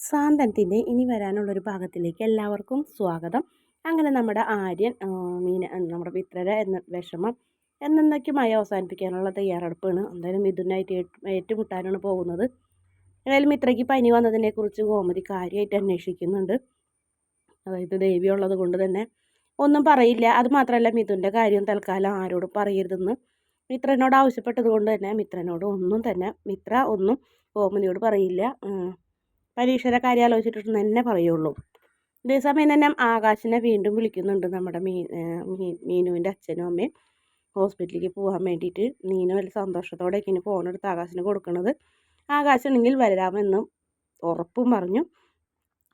സാന്തനത്തിന്റെ ഇനി വരാനുള്ളൊരു ഭാഗത്തിലേക്ക് എല്ലാവർക്കും സ്വാഗതം. അങ്ങനെ നമ്മുടെ ആര്യൻ മീന നമ്മുടെ മിത്രര എന്ന വിഷമം എന്നേക്കുമായി അവസാനിപ്പിക്കാനുള്ള തയ്യാറെടുപ്പാണ്. എന്തായാലും മിഥുനായിട്ട് ഏറ്റുമുട്ടാനാണ് പോകുന്നത്. ഏതായാലും മിത്രയ്ക്ക് പനി വന്നതിനെക്കുറിച്ച് ഗോമതി കാര്യമായിട്ട് അന്വേഷിക്കുന്നുണ്ട്. അതായത് ദേവി ഉള്ളത് കൊണ്ട് തന്നെ ഒന്നും പറയില്ല. അത് മാത്രമല്ല മിഥുന്റെ കാര്യം തൽക്കാലം ആരോടും പറയരുതെന്ന് മിത്രനോട് ആവശ്യപ്പെട്ടത് കൊണ്ട് തന്നെ മിത്രനോട് ഒന്നും തന്നെ മിത്ര ഒന്നും ഗോമതിയോട് പറയില്ല. പരീക്ഷയുടെ കാര്യം ആലോചിച്ചിട്ട് തന്നെ പറയുള്ളൂ. ഇതേസമയം തന്നെ ആകാശിനെ വീണ്ടും വിളിക്കുന്നുണ്ട് നമ്മുടെ മീ മീനുവിന്റെ അച്ഛനും അമ്മയും. ഹോസ്പിറ്റലിലേക്ക് പോകാൻ വേണ്ടിയിട്ട് മീനു വലിയ സന്തോഷത്തോടെ ഇനി ഫോണെടുത്ത് ആകാശിന് കൊടുക്കുന്നത് ആകാശമാണെങ്കിൽ വരാമെന്നും ഉറപ്പും പറഞ്ഞു.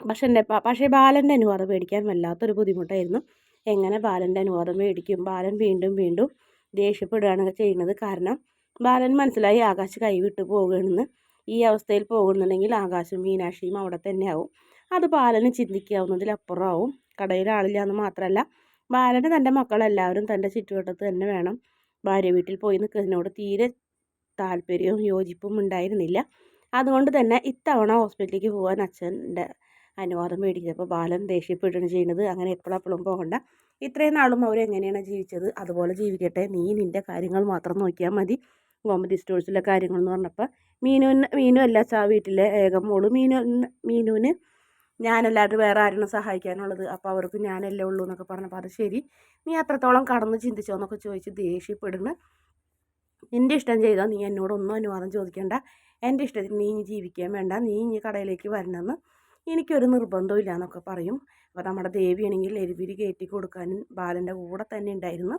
പക്ഷെ എന്റെ പക്ഷേ ബാലന്റെ അനുവാദം മേടിക്കാൻ വല്ലാത്തൊരു ബുദ്ധിമുട്ടായിരുന്നു. എങ്ങനെ ബാലന്റെ അനുവാദം മേടിക്കും? ബാലൻ വീണ്ടും വീണ്ടും ദേഷ്യപ്പെടുകയാണ് ചെയ്യുന്നത്. കാരണം ബാലൻ മനസ്സിലായി ആകാശ് കൈവിട്ട് പോവുകയാണെന്ന്. ഈ അവസ്ഥയിൽ പോകുന്നുണ്ടെങ്കിൽ ആകാശം മീനാക്ഷിയും അവിടെ തന്നെ ആവും അത് ബാലന് ചിന്തിക്കാവുന്നതിലപ്പുറമാവും. കടയിൽ ആളില്ല എന്ന് മാത്രമല്ല ബാലന് തന്റെ മക്കളെല്ലാവരും തന്റെ ചുറ്റുവട്ടത്ത് തന്നെ വേണം. ഭാര്യ വീട്ടിൽ പോയി നിൽക്കുന്നതിനോട് തീരെ താല്പര്യവും യോജിപ്പും ഉണ്ടായിരുന്നില്ല. അതുകൊണ്ട് തന്നെ ഇത്തവണ ഹോസ്പിറ്റലിലേക്ക് പോകാൻ അച്ഛന്റെ അനുവാദം മേടിച്ചപ്പോൾ ബാലൻ ദേഷ്യപ്പെടുകയാണ് ചെയ്യുന്നത്. അങ്ങനെ എപ്പോഴും എപ്പോഴും പോകണ്ട. ഇത്രയും നാളും അവരെങ്ങനെയാണ് ജീവിച്ചത്? അതുപോലെ ജീവിക്കട്ടെ. നീ നിന്റെ കാര്യങ്ങൾ മാത്രം നോക്കിയാൽ മതി. ഗോമതി സ്റ്റോഴ്സിലെ കാര്യങ്ങളെന്ന് പറഞ്ഞപ്പോൾ മീനുവിന് മീനു അല്ല ചാ വീട്ടിലെ ഏക മോൾ. മീനു മീനുവിന് ഞാനല്ലാണ്ട് വേറെ ആരാണ് സഹായിക്കാനുള്ളത്? അപ്പോൾ അവർക്ക് ഞാനല്ലേ ഉള്ളൂ എന്നൊക്കെ പറഞ്ഞപ്പോൾ അത് ശരി. നീ അത്രത്തോളം കടന്ന് ചിന്തിച്ചോ എന്നൊക്കെ ചോദിച്ച് ദേഷ്യപ്പെടുന്നു. നിന്റെ ഇഷ്ടം ചെയ്താൽ നീ എന്നോടൊന്നും അനുവാദം ചോദിക്കേണ്ട. എന്റെ ഇഷ്ടത്തിന് നീ ഇനി ജീവിക്കാൻ വേണ്ട. നീ ഇനി കടയിലേക്ക് വരണമെന്ന് എനിക്കൊരു നിർബന്ധവും എന്നൊക്കെ പറയും. അപ്പോൾ നമ്മുടെ ദേവിയാണെങ്കിൽ എരിപിരി കയറ്റി കൊടുക്കാനും ബാലന്റെ കൂടെ തന്നെ ഉണ്ടായിരുന്നു.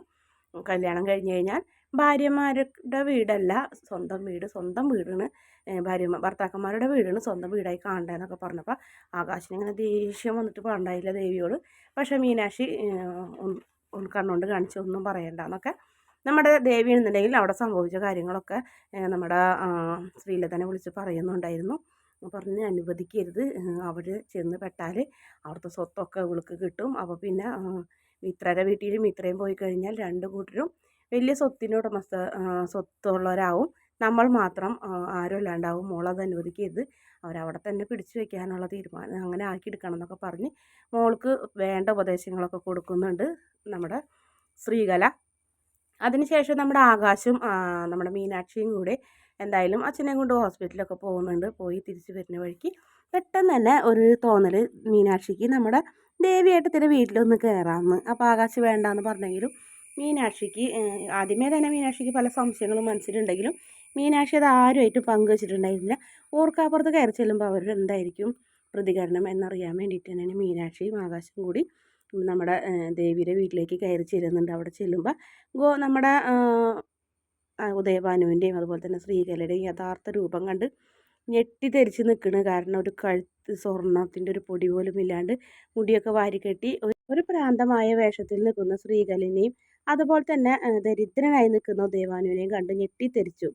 കല്യാണം കഴിഞ്ഞ് കഴിഞ്ഞാൽ ഭാര്യമാരുടെ വീടല്ല സ്വന്തം വീട് സ്വന്തം വീടാണ്. ഭാര്യ ഭർത്താക്കന്മാരുടെ വീടാണ് സ്വന്തം വീടായി കാണേണ്ടതെന്നൊക്കെ പറഞ്ഞപ്പോൾ ആകാശിന് ഇങ്ങനെ ദേഷ്യം വന്നിട്ട് പറഞ്ഞില്ല ദേവിയോട്. പക്ഷേ മീനാക്ഷി ഉൾക്കണ്ണുകൊണ്ട് കാണിച്ച് ഒന്നും പറയണ്ട എന്നൊക്കെ നമ്മുടെ ദേവി എന്നുണ്ടെങ്കിൽ അവിടെ സംഭവിച്ച കാര്യങ്ങളൊക്കെ നമ്മുടെ ശ്രീലതനെ വിളിച്ച് പറയുന്നുണ്ടായിരുന്നു. പറഞ്ഞ് അനുവദിക്കരുത്. അവർ ചെന്ന് പെട്ടാൽ അവിടുത്തെ സ്വത്തൊക്കെ ഇവൾക്ക് കിട്ടും. അപ്പോൾ പിന്നെ മിത്രയുടെ വീട്ടിലും ഇത്രയും പോയി കഴിഞ്ഞാൽ രണ്ട് കൂട്ടരും വലിയ സ്വത്തിന്റെ ഉടമസ്ഥ സ്വത്തുള്ളവരാവും. നമ്മൾ മാത്രം ആരും അല്ലാണ്ടാവും. മോളത് അനുവദിക്കരുത്. അവരവിടെ തന്നെ പിടിച്ചു വെക്കാനുള്ള തീരുമാനം അങ്ങനെ ആക്കിയെടുക്കണം എന്നൊക്കെ പറഞ്ഞ് മോൾക്ക് വേണ്ട ഉപദേശങ്ങളൊക്കെ കൊടുക്കുന്നുണ്ട് നമ്മുടെ ശ്രീകല. അതിനുശേഷം നമ്മുടെ ആകാശും നമ്മുടെ മീനാക്ഷിയും കൂടെ എന്തായാലും അച്ഛനെയും കൊണ്ട് ഹോസ്പിറ്റലൊക്കെ പോകുന്നുണ്ട്. പോയി തിരിച്ചു വരുന്ന വഴിക്ക് പെട്ടെന്ന് തന്നെ ഒരു തോന്നൽ മീനാക്ഷിക്ക് നമ്മുടെ ദേവിയേട്ടത്തിന്റെ വീട്ടിലൊന്ന് കയറാമെന്ന് അപ്പോൾ ആകാശ് വേണ്ടാന്ന് പറഞ്ഞെങ്കിലും മീനാക്ഷിക്ക് ആദ്യമേ തന്നെ മീനാക്ഷിക്ക് പല സംശയങ്ങളും മനസ്സിലുണ്ടെങ്കിലും മീനാക്ഷി അത് ആരുമായിട്ടും പങ്കുവച്ചിട്ടുണ്ടായിരുന്നില്ല. ഓർക്കാപ്പുറത്ത് കയറി ചെല്ലുമ്പോൾ അവർ എന്തായിരിക്കും പ്രതികരണം എന്നറിയാൻ വേണ്ടിയിട്ട് തന്നെയാണ് മീനാക്ഷിയും ആകാശും കൂടി നമ്മുടെ ദേവിയുടെ വീട്ടിലേക്ക് കയറി ചെല്ലുന്നുണ്ട്. അവിടെ ചെല്ലുമ്പോൾ ഗോ നമ്മുടെ ഉദയഭാനുവിന്റെയും അതുപോലെ തന്നെ ശ്രീകലയുടെയും യഥാർത്ഥ രൂപം കണ്ട് ഞെട്ടിത്തെരിച്ച് നിൽക്കണ്. കാരണം ഒരു കഴുത്ത് സ്വർണത്തിന്റെ ഒരു പൊടി പോലും ഇല്ലാണ്ട് മുടിയൊക്കെ വാരിക്കെട്ടി ഒരു പ്രാന്തമായ വേഷത്തിൽ നിൽക്കുന്ന ശ്രീകലിനെയും അതുപോലെ തന്നെ ദരിദ്രനായി നിൽക്കുന്ന ദേവാനുവിനെയും കണ്ട് ഞെട്ടിത്തെരിച്ചു.